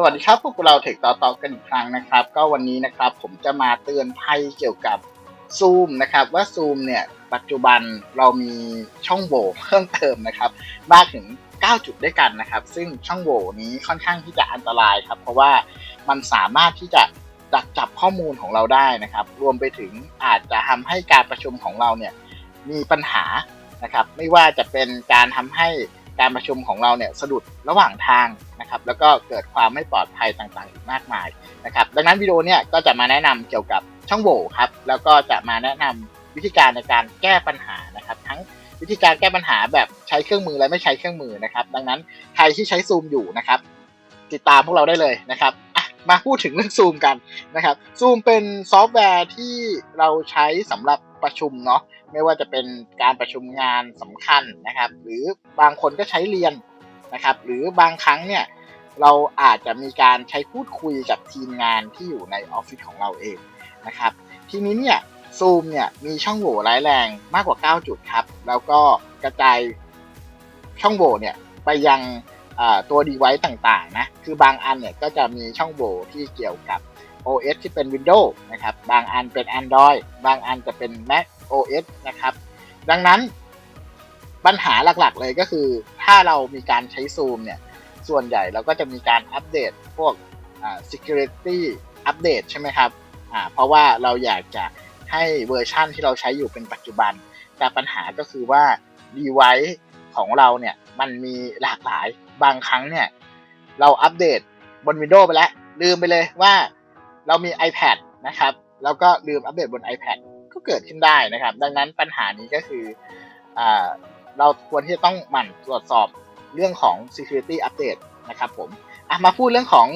สวัสดีครับพวกเราเทคต่อต่อกันอีกครั้งนะครับ ก็วันนี้นะครับผมจะมาเตือนภัยเกี่ยวกับซูมนะครับ ว่าซูมเนี่ยปัจจุบันเรามีช่องโหว่เพิ่มเติมนะครับมากถึง 9 จุดด้วยกันนะครับ ซึ่งช่องโหว่นี้ค่อนข้างที่จะอันตรายครับ เพราะว่ามันสามารถที่จะดักจับข้อมูลของเราได้นะครับ รวมไปถึงอาจจะทำให้การประชุมของเราเนี่ยมีปัญหานะครับ ไม่ว่าจะเป็นการทำให้ การประชุมของเราเนี่ยสะดุดระหว่างทางนะครับแล้วก็เกิดความไม่ปลอดภัยต่างๆอีกมากมายนะครับดังนั้นวิดีโอเนี่ยก็จะมาแนะนำเกี่ยวกับช่องโหว่ครับแล้วก็จะมาแนะนำวิธีการในการแก้ปัญหานะครับทั้งวิธีการแก้ปัญหาแบบใช้เครื่องมือและไม่ใช้เครื่องมือนะครับ ดังนั้นใครที่ใช้ซูมอยู่นะครับติดตามพวกเราได้เลยนะครับมาพูดถึงเรื่องซูมกันนะครับซูมเป็นซอฟต์แวร์ที่เราใช้สำหรับประชุมเนาะ ไม่ว่าจะเป็นการประชุมงานสำคัญนะครับ หรือบางคนก็ใช้เรียนนะครับ หรือบางครั้งเนี่ยเราอาจจะมีการใช้พูดคุยกับทีมงานที่อยู่ในออฟฟิศของเราเองนะครับ ทีนี้เนี่ยซูมเนี่ยมีช่องโหว่ร้ายแรงมากกว่า 9 จุดครับ แล้วก็กระจายช่องโหว่เนี่ยไปยังตัวดีไวซ์ต่างๆนะ คือบางอันเนี่ยก็จะมีช่องโหว่ที่เกี่ยวกับ OS ที่เป็น Windows นะครับ บางอันเป็น Android บางอันจะเป็น Mac OS นะครับ ดังนั้นปัญหาหลักๆเลยก็คือ ถ้าเรามีการใช้ซูมเนี่ย ส่วนใหญ่เราก็จะมีการอัปเดตพวก security อัปเดตใช่ไหมครับเพราะว่าเราอยากจะให้เวอร์ชั่นที่เราใช้อยู่เป็นปัจจุบัน แต่ปัญหาก็คือว่า device ของเราเนี่ยมันมีหลากหลายบางครั้งเนี่ย เราอัปเดตบน Windows ไปแล้ว ลืมไปเลยว่าเรามี iPad นะครับ แล้วก็ลืมอัปเดตบน iPad ก็เกิดขึ้นได้นะครับ ดังนั้นปัญหานี้ก็คืออเราควรที่จะต้องหมั่นตรวจสอบเรื่องของ security update นะครับผมมาพูดเรื่องของ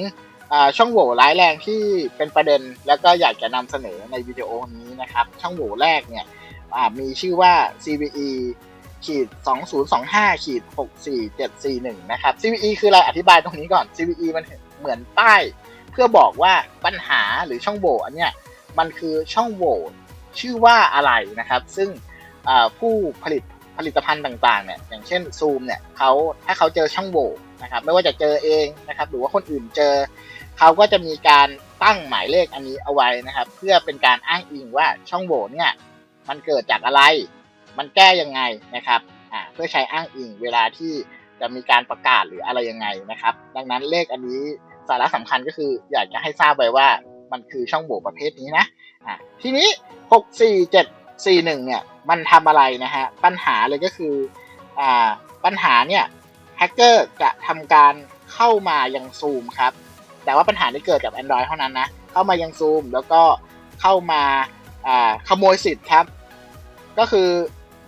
อช่องโหว่ร้ายแรงที่เป็นประเด็น แล้วก็อยากจะนำเสนอในวิดีโอนี้นะครับ ช่องโหว่แรกเนี่ยมีชื่อว่า CVE ขีด2025ขีด64741 นะครับ CVE คืออะไร อธิบายตรงนี้ก่อน CVE มันเหมือนป้าย เพื่อบอกว่าปัญหาหรือช่องโหว่อันเนี้ยมันคือช่องโหว่ ชื่อว่าอะไรนะครับ ซึ่งผู้ผลิตผลิตภัณฑ์ต่างๆเนี่ยอย่างเช่นซูมเนี่ยเขาถ้าเขาเจอช่องโหว่นะครับไม่ว่าจะเจอเองนะครับหรือว่าคนอื่นเจอ เขาก็จะมีการตั้งหมายเลขอันนี้เอาไว้นะครับ เพื่อเป็นการอ้างอิงว่าช่องโหว่เนี่ยมันเกิดจากอะไร มันแก้ยังไงนะครับอ่าเพื่อใช้อ้างอิงเวลาที่จะมีการประกาศหรืออะไรยังไงนะครับ ดังนั้นเลขอันนี้สาระสำคัญก็คืออยากจะให้ทราบไว้ว่ามันคือช่องโหว่ประเภทนี้นะ อ่าทีนี้ 64741 เนี่ย มันทำอะไรนะฮะ ปัญหาเลยก็คืออ่าปัญหาเนี่ยแฮกเกอร์จะทำการเข้ามายังซูมครับ แต่ว่าปัญหาที่เกิดกับ Android เท่านั้นนะ เข้ามายังซูมแล้วก็เข้ามาอ่าขโมยสิทธิ์ครับ ก็คือ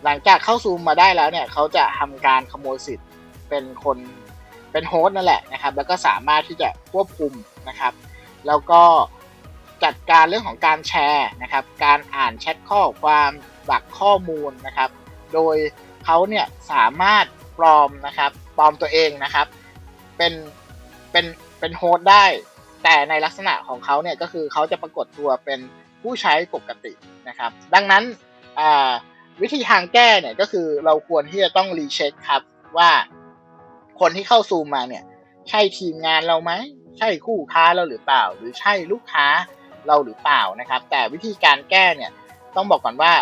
หลังจากเข้าซูมมาได้แล้วเนี่ยเขาจะทำการขโมยสิทธิ์เป็นคนเป็นโฮสต์นั่นแหละนะครับ แล้วก็สามารถที่จะควบคุมนะครับ แล้วก็ จัดการเรื่องของการแชร์นะครับ การอ่านแชทข้อความบักข้อมูลนะครับ โดยเขาเนี่ยสามารถปลอมนะครับ ปลอมตัวเองนะครับ เป็น เป็น เป็นโฮสต์ได้ แต่ในลักษณะของเขาเนี่ยก็คือเขาจะปรากฏตัวเป็นผู้ใช้ปกตินะครับ ดังนั้นวิธีทางแก้เนี่ยก็คือเราควรที่จะต้องรีเช็คครับว่าคนที่เข้าซูมมาเนี่ย ใช่ทีมงานเราไหม ใช่คู่ค้าเราหรือเปล่า หรือใช่ลูกค้า เราหรือเปล่านะครับ แต่วิธีการแก้เนี่ยต้องบอกก่อนว่า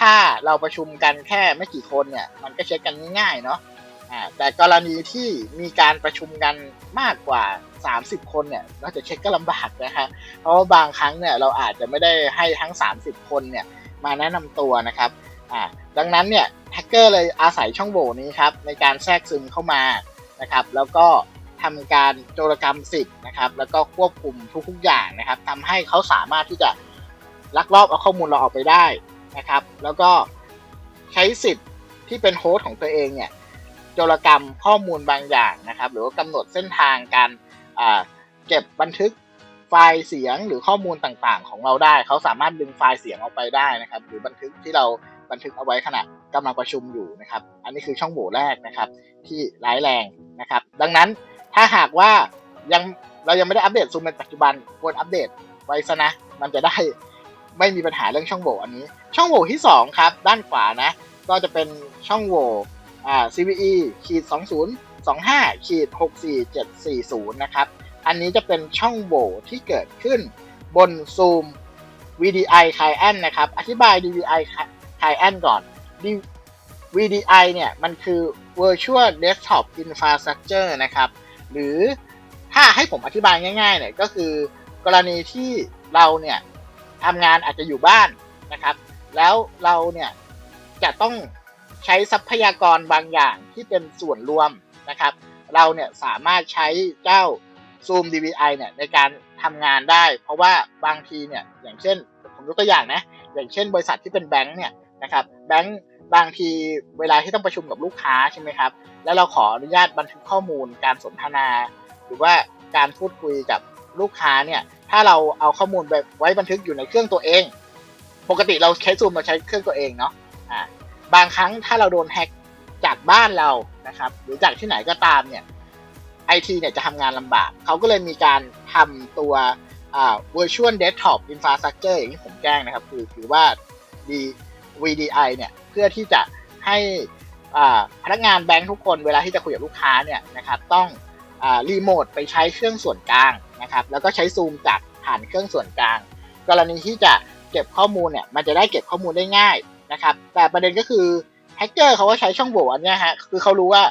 ถ้าเราประชุมกันแค่ไม่กี่คนเนี่ยมันก็เช็คกันง่ายๆเนาะอ่าแต่กรณีที่มีการประชุมกันมากกว่า 30 คนเนี่ยเราจะเช็คก็ลำบากนะครับเพราะว่าบางครั้งเนี่ยเราอาจจะไม่ได้ให้ทั้ง 30 คนเนี่ยมาแนะนำตัวนะครับอ่าดังนั้นเนี่ยแฮกเกอร์เลยอาศัยช่องโหว่นี้ครับในการแทรกซึมเข้ามานะครับ แล้วก็ ทำการโจรกรรมสิทธิ์นะครับ แล้วก็ควบคุมทุกๆอย่างนะครับทำให้เขาสามารถที่จะลักลอบเอาข้อมูลเราออกไปได้นะครับ แล้วก็ใช้สิทธิ์ที่เป็นโฮสต์ของตัวเองเนี่ยโจรกรรมข้อมูลบางอย่างนะครับ หรือว่ากำหนดเส้นทางการเก็บบันทึกไฟล์เสียงหรือข้อมูลต่างๆ ของเราได้ เขาสามารถดึงไฟล์เสียงออกไปได้นะครับ หรือบันทึกที่เราบันทึกเอาไว้ขณะกำลังประชุมอยู่นะครับ อันนี้คือช่องโหว่แรกนะครับ ที่ร้ายแรงนะครับ ดังนั้น ถ้าหากว่ายังเรายังไม่ได้อัปเดตซูมในปัจจุบันควรอัปเดตไว้ซะนะ มันจะได้ไม่มีปัญหาเรื่องช่องโหว่อันนี้ ช่องโหว่ที่ 2 ครับ ด้านขวานะ ก็จะเป็นช่องโหว่อ่า CVE ขีด2025ขีด64740 นะครับ อันนี้จะเป็นช่องโหว่ที่เกิดขึ้นบน Zoom VDI Client นะครับ อธิบาย VDI Client ก่อน VDI เนี่ย มันคือ Virtual Desktop Infrastructure นะครับ หรือถ้าให้ผมอธิบายง่ายๆเนี่ยก็คือกรณีที่เราเนี่ยทำงานอาจจะอยู่บ้านนะครับ แล้วเราเนี่ยจะต้องใช้ทรัพยากรบางอย่างที่เป็นส่วนรวมนะครับ เราเนี่ยสามารถใช้เจ้า Zoom DVI เนี่ยในการทำงานได้ เพราะว่าบางทีเนี่ยอย่างเช่นผมยกตัวอย่างนะอย่างเช่นบริษัทที่เป็นแบงค์เนี่ยนะครับแบงค์ บางทีเวลาที่ต้องประชุมกับลูกค้าใช่ไหมครับ แล้วเราขออนุญาตบันทึกข้อมูลการสนทนา หรือว่าการพูดคุยกับลูกค้าเนี่ย ถ้าเราเอาข้อมูลไปไว้บันทึกอยู่ในเครื่องตัวเอง ปกติเราใช้ซูมเราใช้เครื่องตัวเองเนาะอ่าบางครั้งถ้าเราโดนแฮ็กจากบ้านเรานะครับ หรือจากที่ไหนก็ตามเนี่ยไอทีเนี่ยจะทำงานลำบาก เขาก็เลยมีการทำตัวอ่า virtual desktop infrastructure อย่างที่ผมแจ้งนะครับ คือคือว่า D VDI เนี่ยเพื่อที่จะให้พนักงานแบงค์ทุกคนเวลาที่จะคุยกับลูกค้าเนี่ยนะครับต้องรีโมทไปใช้เครื่องส่วนกลางนะครับแล้วก็ใช้ซูมจากผ่านเครื่องส่วนกลาง กรณีที่จะเก็บข้อมูลเนี่ยมันจะได้เก็บข้อมูลได้ง่ายนะครับแต่ประเด็นก็คือแฮกเกอร์เขาก็ใช้ช่องโหว่อันนี้ฮะคือเขารู้ว่า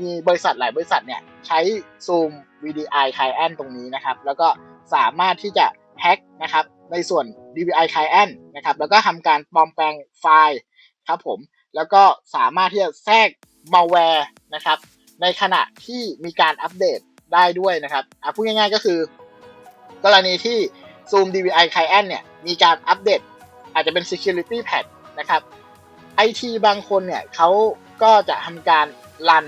มีบริษัทหลายบริษัทเนี่ยใช้ซูม VDI Client ตรงนี้นะครับแล้วก็สามารถที่จะแฮกนะครับ ในส่วน DVI Client นะครับ แล้วก็ทำการปลอมแปลงไฟล์ครับผม แล้วก็สามารถที่จะแทรก malware นะครับ ในขณะที่มีการอัปเดตได้ด้วยนะครับพูดง่ายๆก็คือ กรณีที่ Zoom DVI Client เนี่ย มีการอัปเดต อาจจะเป็น security patch นะครับ IT บางคนเนี่ยเขาก็จะทำการรัน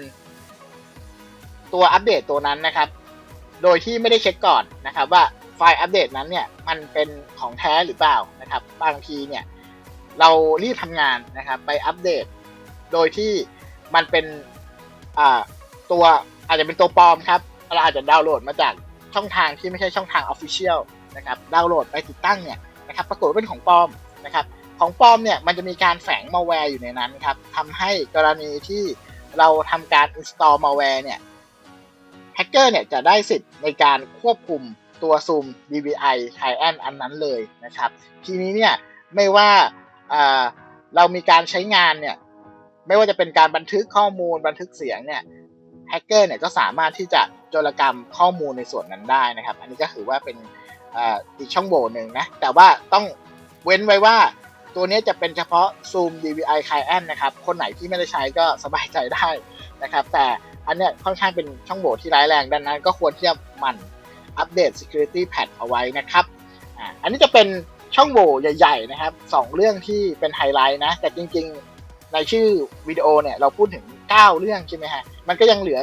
ตัวอัปเดตตัวนั้นนะครับ โดยที่ไม่ได้เช็คก่อนนะครับว่า ไฟล์อัปเดตนั้นเนี่ยมันเป็นของแท้หรือเปล่านะครับ บางทีเนี่ยเรารีบทำงานนะครับไปอัปเดต โดยที่มันเป็นตัวอาจจะเป็นตัวปลอมครับเราอาจจะดาวน์โหลดมาจากช่องทางที่ไม่ใช่ช่องทางออฟฟิเชียลนะครับดาวน์โหลดไปติดตั้งเนี่ยนะครับปรากฏว่าเป็นของปลอมนะครับของปลอมเนี่ยมันจะมีการแฝงมาแวร์อยู่ในนั้นครับทำให้กรณีที่เราทำการ install malware เนี่ยแฮกเกอร์เนี่ยจะได้สิทธิ์ในการควบคุม ตัว Zoom DVI Client อันนั้นเลยนะครับ ทีนี้เนี่ยไม่ว่าเรามีการใช้งานเนี่ยไม่ว่าจะเป็นการบันทึกข้อมูลบันทึกเสียงเนี่ยแฮกเกอร์เนี่ยก็สามารถที่จะโจรกรรมข้อมูลในส่วนนั้นได้นะครับ อันนี้ก็ถือว่าเป็นอีกช่องโหว่หนึ่งนะ แต่ว่าต้องเว้นไว้ว่าตัวนี้จะเป็นเฉพาะ Zoom DVI Client นะครับ คนไหนที่ไม่ได้ใช้ก็สบายใจได้นะครับ แต่อันเนี้ยค่อนข้างเป็นช่องโหว่ที่ร้ายแรงดังนั้น ก็ควรที่จะหมั่น อัปเดต security patch เอาไว้นะครับอ่าอันนี้จะเป็นช่องโหว่ใหญ่ ๆ นะครับสองเรื่องที่เป็นไฮไลท์นะ แต่จริงๆ ในชื่อวิดีโอเนี่ยเราพูดถึง 9 เรื่องใช่ไหมฮะ มันก็ยังเหลือ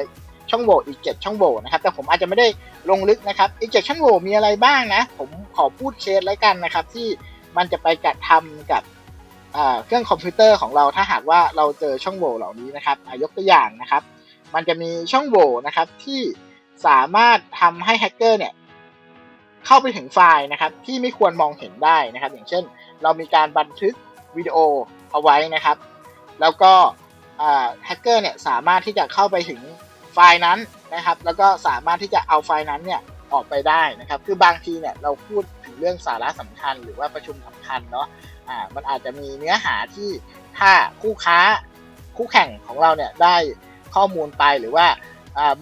ช่องโหว่อีก 7 ช่องโหว่นะครับ แต่ผมอาจจะไม่ได้ลงลึกนะครับ อีก 7 ช่องโหว่มีอะไรบ้างนะ ผมขอพูดเคสแล้วกันนะครับ ที่มันจะไปกระทำกับเครื่องคอมพิวเตอร์ของเราถ้าหากว่าเราเจอช่องโหว่เหล่านี้นะครับยกตัวอย่างนะครับ มันจะมีช่องโหว่นะครับที่ สามารถทำให้แฮกเกอร์เนี่ยเข้าไปถึงไฟล์นะครับที่ไม่ควรมองเห็นได้นะครับ อย่างเช่น เรามีการบันทึกวิดีโอเอาไว้นะครับ แล้วก็แฮกเกอร์เนี่ยสามารถที่จะเข้าไปถึงไฟล์นั้นนะครับ แล้วก็สามารถที่จะเอาไฟล์นั้นเนี่ยออกไปได้นะครับ คือบางทีเนี่ยเราพูดถึงเรื่องสาระสำคัญ หรือว่าประชุมสำคัญเนาะอ่ามันอาจจะมีเนื้อหาที่ถ้าคู่ค้าคู่แข่งของเราเนี่ยได้ข้อมูลไปหรือว่าอ่า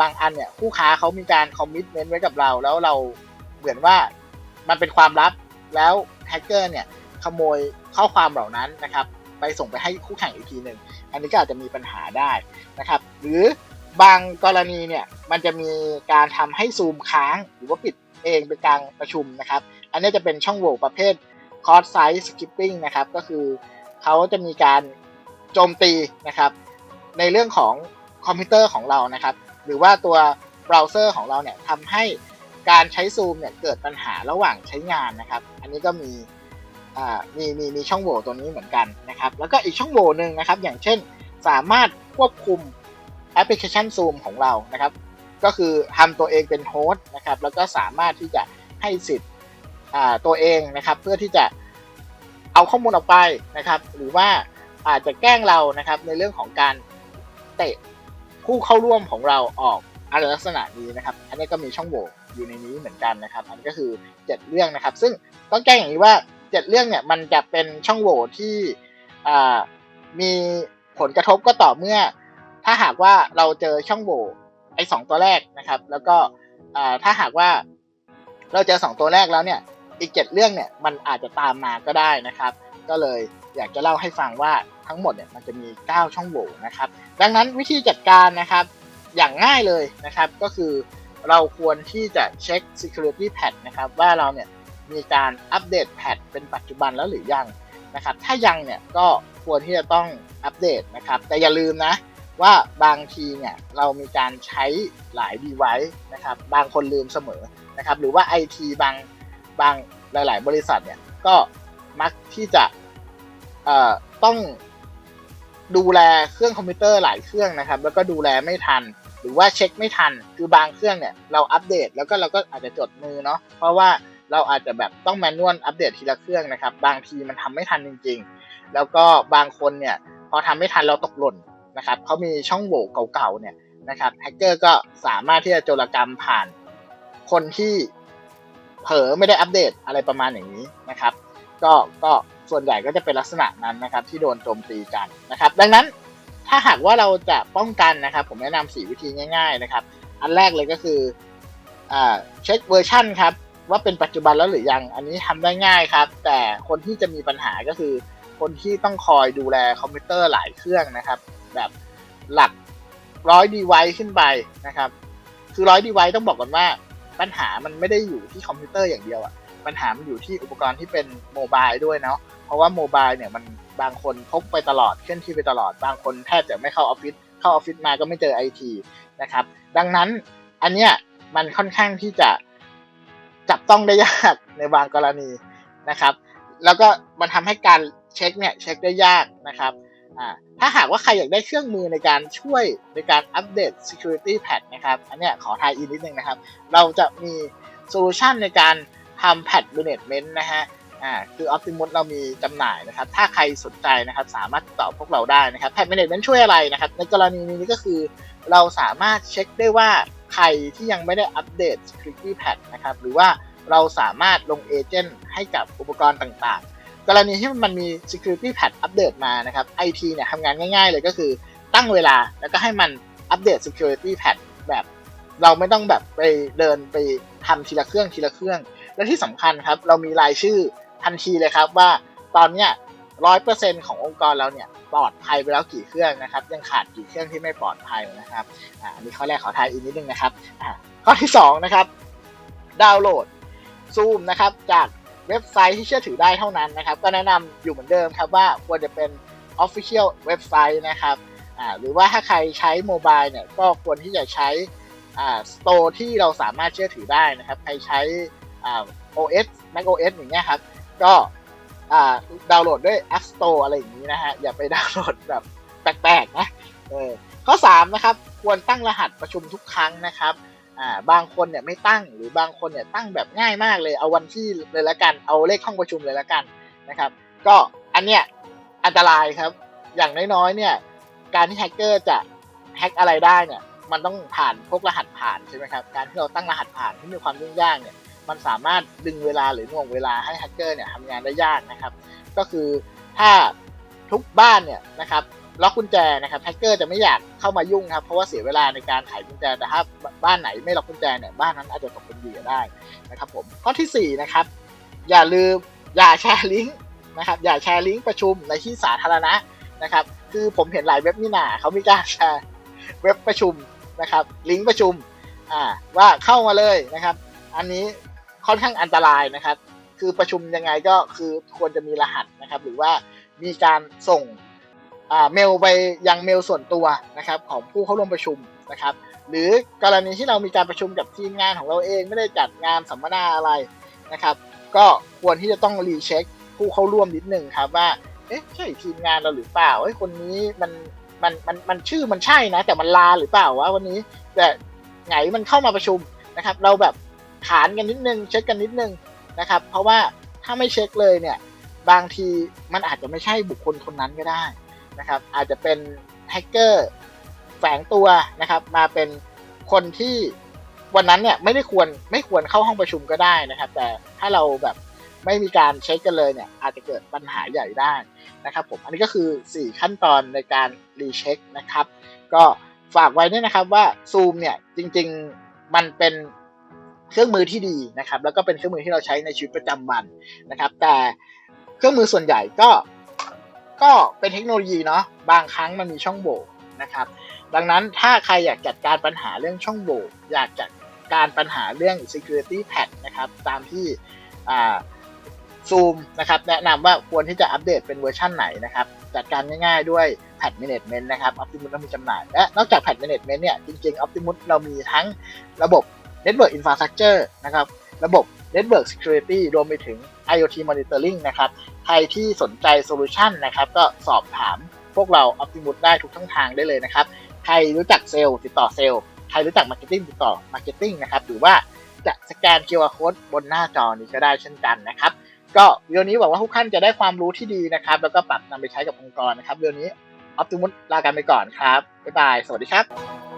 บางอันเนี่ยคู่ค้าเขามีการคอมมิชเมนต์ไว้กับเรา แล้วเราเหมือนว่ามันเป็นความลับแล้วแฮกเกอร์เนี่ยขโมยข้อความเหล่านั้นนะครับไปส่งไปให้คู่แข่งอีกทีหนึ่งอันนี้ก็อาจจะมีปัญหาได้นะครับหรือบางกรณีเนี่ยมันจะมีการทำให้ซูมค้างหรือว่าปิดเองเป็นกลางประชุมนะครับอันนี้จะเป็นช่องโหว่ประเภท cross site skipping นะครับก็คือเขาจะมีการโจมตีนะครับในเรื่องของคอมพิวเตอร์ของเรานะครับ หรือว่าตัวเบราว์เซอร์ของเราเนี่ยทำให้การใช้ซูมเนี่ยเกิดปัญหาระหว่างใช้งานนะครับ อันนี้ก็มีมีมีมีช่องโหว่ตัวนี้เหมือนกันนะครับ แล้วก็อีกช่องโหว่หนึ่งนะครับ อย่างเช่นสามารถควบคุมแอปพลิเคชันซูมของเรานะครับ ก็คือทำตัวเองเป็นโฮสต์นะครับ แล้วก็สามารถที่จะให้สิทธิ์ตัวเองนะครับ เพื่อที่จะเอาข้อมูลออกไปนะครับ หรือว่าอาจจะแกล้งเรานะครับในเรื่องของการเตะ ผู้เข้าร่วมของเราออกอะไรลักษณะนี้นะครับ อันนี้ก็มีช่องโหว่อยู่ในนี้เหมือนกันนะครับ อันนก็คือเจ็ดเรื่องนะครับ ซึ่งต้องแจ้งอย่างนี้ว่าเจ็ดเรื่องเนี่ยมันจะเป็นช่องโหว่ที่มีผลกระทบก็ต่อเมื่อ ถ้าหากว่าเราเจอช่องโหว่ไอ้สองตัวแรกนะครับ แล้วก็ถ้าหากว่าเราเจอสองตัวแรกแล้วเนี่ยอีกเจ็ดเรื่องเนี่ยมันอาจจะตามมาก็ได้นะครับ ก็เลยอยากจะเล่าให้ฟังว่าทั้งหมดเนี่ยมันจะมี 9 ช่องโหว่นะครับ ดังนั้นวิธีจัดการนะครับอย่างง่ายเลยนะครับก็คือเราควรที่จะเช็ค security patch นะครับว่าเราเนี่ยมีการอัปเดตแพทเป็นปัจจุบันแล้วหรือยังนะครับ ถ้ายังเนี่ยก็ควรที่จะต้องอัปเดตนะครับ แต่อย่าลืมนะว่าบางทีเนี่ยเรามีการใช้หลาย device นะครับ บางคนลืมเสมอนะครับ หรือว่า IT บางบางหลาย ๆ บริษัทเนี่ยก็มักที่จะ ต้องดูแลเครื่องคอมพิวเตอร์หลายเครื่องนะครับ แล้วก็ดูแลไม่ทัน หรือว่าเช็คไม่ทัน คือบางเครื่องเนี่ยเราอัปเดตแล้วก็เราก็อาจจะจดมือเนาะเพราะว่าเราอาจจะแบบต้องแมนนวลอัปเดตทีละเครื่องนะครับ บางทีมันทำไม่ทันจริง ๆ แล้วก็บางคนเนี่ยพอทำไม่ทันเราตกหล่นนะครับเขามีช่องโหว่เก่าๆเนี่ยนะครับแฮกเกอร์ก็สามารถที่จะโจรกรรมผ่านคนที่เผลอไม่ได้อัปเดตอะไรประมาณอย่างนี้นะครับ ก็ก็ส่วนใหญ่ก็จะเป็นลักษณะนั้นนะครับที่โดนโจมตีกันนะครับ ดังนั้นถ้าหากว่าเราจะป้องกันนะครับ ผมแนะนำสีวิธีง่าย ๆนะครับ อันแรกเลยก็คืออเช็คเวอร์ชันครับว่าเป็นปัจจุบันแล้วหรือยัง อันนี้ทำได้ง่ายครับ แต่คนที่จะมีปัญหาก็คือ คนที่ต้องคอยดูแลคอมพิวเตอร์หลายเครื่องนะครับ แบบหลักร้อยดีไวขึ้นไปนะครับ คือร้อยดีไวต้องบอกก่อนว่าปัญหามันไม่ได้อยู่ที่คอมพิวเตอร์อย่างเดียวอะ ปัญหามันอยู่ที่อุปกรณ์ที่เป็นโมบายด้วยเนาะเพราะว่าโมบายเนี่ยมันบางคนพกไปตลอดเคลื่อนที่ไปตลอด บางคนแทบจะไม่เข้าออฟฟิศเข้าออฟฟิศมาก็ไม่เจอไอทีนะครับ ดังนั้นอันเนี้ยมันค่อนข้างที่จะจับต้องได้ยากในบางกรณีนะครับ แล้วก็มันทำให้การเช็คเนี่ยเช็คได้ยากนะครับอ่าถ้าหากว่าใครอยากได้เครื่องมือในการช่วยในการอัปเดต security patch นะครับ อันเนี้ยขอทายอินนิดนึงนะครับ เราจะมีโซลูชันในการ ทำ patch management นะฮะอ่าคือ Optimus เรามีจำหน่ายนะครับ ถ้าใครสนใจนะครับ สามารถติดต่อพวกเราได้นะครับ patch management ช่วยอะไรนะครับ ในกรณีนี้ก็คือ เราสามารถเช็คได้ว่าใครที่ยังไม่ได้อัปเดต security patch นะครับ หรือว่าเราสามารถลงเอเจนต์ให้กับอุปกรณ์ต่างๆ กรณีที่มันมี security patch อัปเดตมานะครับ IT เนี่ยทำงานง่ายๆ เลยก็คือตั้งเวลาแล้วก็ให้มันอัปเดต security patch แบบ เราไม่ต้องแบบไปเดินไปทำทีละเครื่องทีละเครื่อง และที่สำคัญครับ เรามีรายชื่อทันทีเลยครับว่าตอนเนี้ยร้อยเปอร์เซ็นขององค์กรเราเนี่ยปลอดภัยไปแล้วกี่เครื่องนะครับ ยังขาดกี่เครื่องที่ไม่ปลอดภัยนะครับอ่าอันนี้ข้อแรกขอทายอีกนิดนึงนะครับอ่าข้อที่สองนะครับดาวน์โหลดซูมนะครับจากเว็บไซต์ที่เชื่อถือได้เท่านั้นนะครับ ก็แนะนำอยู่เหมือนเดิมครับว่าควรจะเป็น Official เว็บไซต์นะครับอ่าหรือว่าถ้าใครใช้โมบายเนี่ยก็ควรที่จะใช้อ่าสโตร์ที่เราสามารถเชื่อถือได้นะครับ ใครใช้ OS Mac OS อย่างเงี้ยครับ ก็ดาวน์โหลดด้วย App Store อะไรอย่างนี้นะฮะ อย่าไปดาวน์โหลดแบบแปลกๆนะเออข้อ 3 นะครับ ควรตั้งรหัสประชุมทุกครั้งนะครับบางคนเนี่ยไม่ตั้งหรือบางคนเนี่ยตั้งแบบง่ายมากเลยเอาวันที่เลยละกัน เอาเลขห้องประชุมเลยละกันนะครับ ก็อันเนี้ยอันตรายครับ อย่างน้อยๆเนี่ยการที่แฮกเกอร์จะแฮกอะไรได้เนี่ยมันต้องผ่านพวกรหัสผ่านใช่ไหมครับการที่เราตั้งรหัสผ่านที่มีความยุ่งยากเนี่ย มันสามารถดึงเวลาหรือหน่วงเวลาให้แฮกเกอร์เนี่ยทำงานได้ยากนะครับ ก็คือถ้าทุกบ้านเนี่ยนะครับล็อกกุญแจนะครับแฮกเกอร์จะไม่อยากเข้ามายุ่งครับเพราะว่าเสียเวลาในการไขกุญแจแต่ถ้าบ้านไหนไม่ล็อกกุญแจเนี่ยบ้านนั้นอาจจะตกเป็นเหยื่อได้นะครับผมข้อที่4นะครับอย่าลืมอย่าแชร์ลิงก์นะครับอย่าแชร์ลิงก์ประชุมในที่สาธารณะนะครับคือผมเห็นหลายเว็บนี่นาเขามีการแชร์เว็บประชุมนะครับลิงก์ประชุมอ่าว่าเข้ามาเลยนะครับ อันนี้ ค่อนข้างอันตรายนะครับ คือประชุมยังไงก็คือควรจะมีรหัสนะครับ หรือว่ามีการส่งอ่าเมลไปยังเมลส่วนตัวนะครับของผู้เข้าร่วมประชุมนะครับ หรือกรณีที่เรามีการประชุมกับทีมงานของเราเองไม่ได้จัดงานสัมมนาอะไรนะครับ ก็ควรที่จะต้องรีเช็คผู้เข้าร่วมนิดหนึ่งครับว่าเอ๊ะใช่ทีมงานเราหรือเปล่าเอ้ยคนนี้มันมันมันมันชื่อมันใช่นะ แต่มันลาหรือเปล่าวะวันนี้ แต่ไงมันเข้ามาประชุมนะครับ เราแบบ ขานกันนิดนึง เช็คกันนิดนึงนะครับ เพราะว่าถ้าไม่เช็คเลยเนี่ยบางทีมันอาจจะไม่ใช่บุคคลคนนั้นก็ได้นะครับ อาจจะเป็นแฮกเกอร์แฝงตัวนะครับ มาเป็นคนที่วันนั้นเนี่ยไม่ได้ควรไม่ควรเข้าห้องประชุมก็ได้นะครับ แต่ถ้าเราแบบไม่มีการเช็คกันเลยเนี่ย อาจจะเกิดปัญหาใหญ่ได้นะครับผมอันนี้ก็คือ 4 ขั้นตอนในการรีเช็คนะครับ ก็ฝากไว้นี่ยนะครับว่า Zoom เนี่ยจริง ๆ มันเป็น เครื่องมือที่ดีนะครับ แล้วก็เป็นเครื่องมือที่เราใช้ในชีวิตประจำวันนะครับ แต่เครื่องมือส่วนใหญ่ก็ก็เป็นเทคโนโลยีเนาะบางครั้งมันมีช่องโหว่นะครับ ดังนั้นถ้าใครอยากจัดการปัญหาเรื่องช่องโหว่อยากจัดการปัญหาเรื่อง security patch นะครับ ตามที่อ่า Zoom นะครับแนะนำว่าควรที่จะอัปเดตเป็นเวอร์ชันไหนนะครับ จัดการง่ายๆด้วย p a t c Management นะครับ Optimus เรามีจำหน่าย และนอกจาก p a t c Management เนี่ย จริงๆ Optimus เรามีทั้งระบบ Network Infrastructure นะครับ ระบบ Network Security รวมไปถึง IoT Monitoring นะครับ ใครที่สนใจโซลูชันนะครับ ก็สอบถามพวกเรา Optimus ได้ทุกช่องทางได้เลยนะครับ ใครรู้จักเซลล์ติดต่อเซลล์ ใครรู้จัก Marketing ติดต่อ Marketing นะครับ หรือว่าจะสแกน QR Code บนหน้าจอนี้ก็ได้เช่นกันนะครับ ก็วิดีโอนี้หวังว่าทุกท่านจะได้ความรู้ที่ดีนะครับ แล้วก็ปรับนำไปใช้กับองค์กรนะครับวิดีโอนี้ออ t ติมุสลากันไปก่อนครับ บ๊ายบาย สวัสดีครับ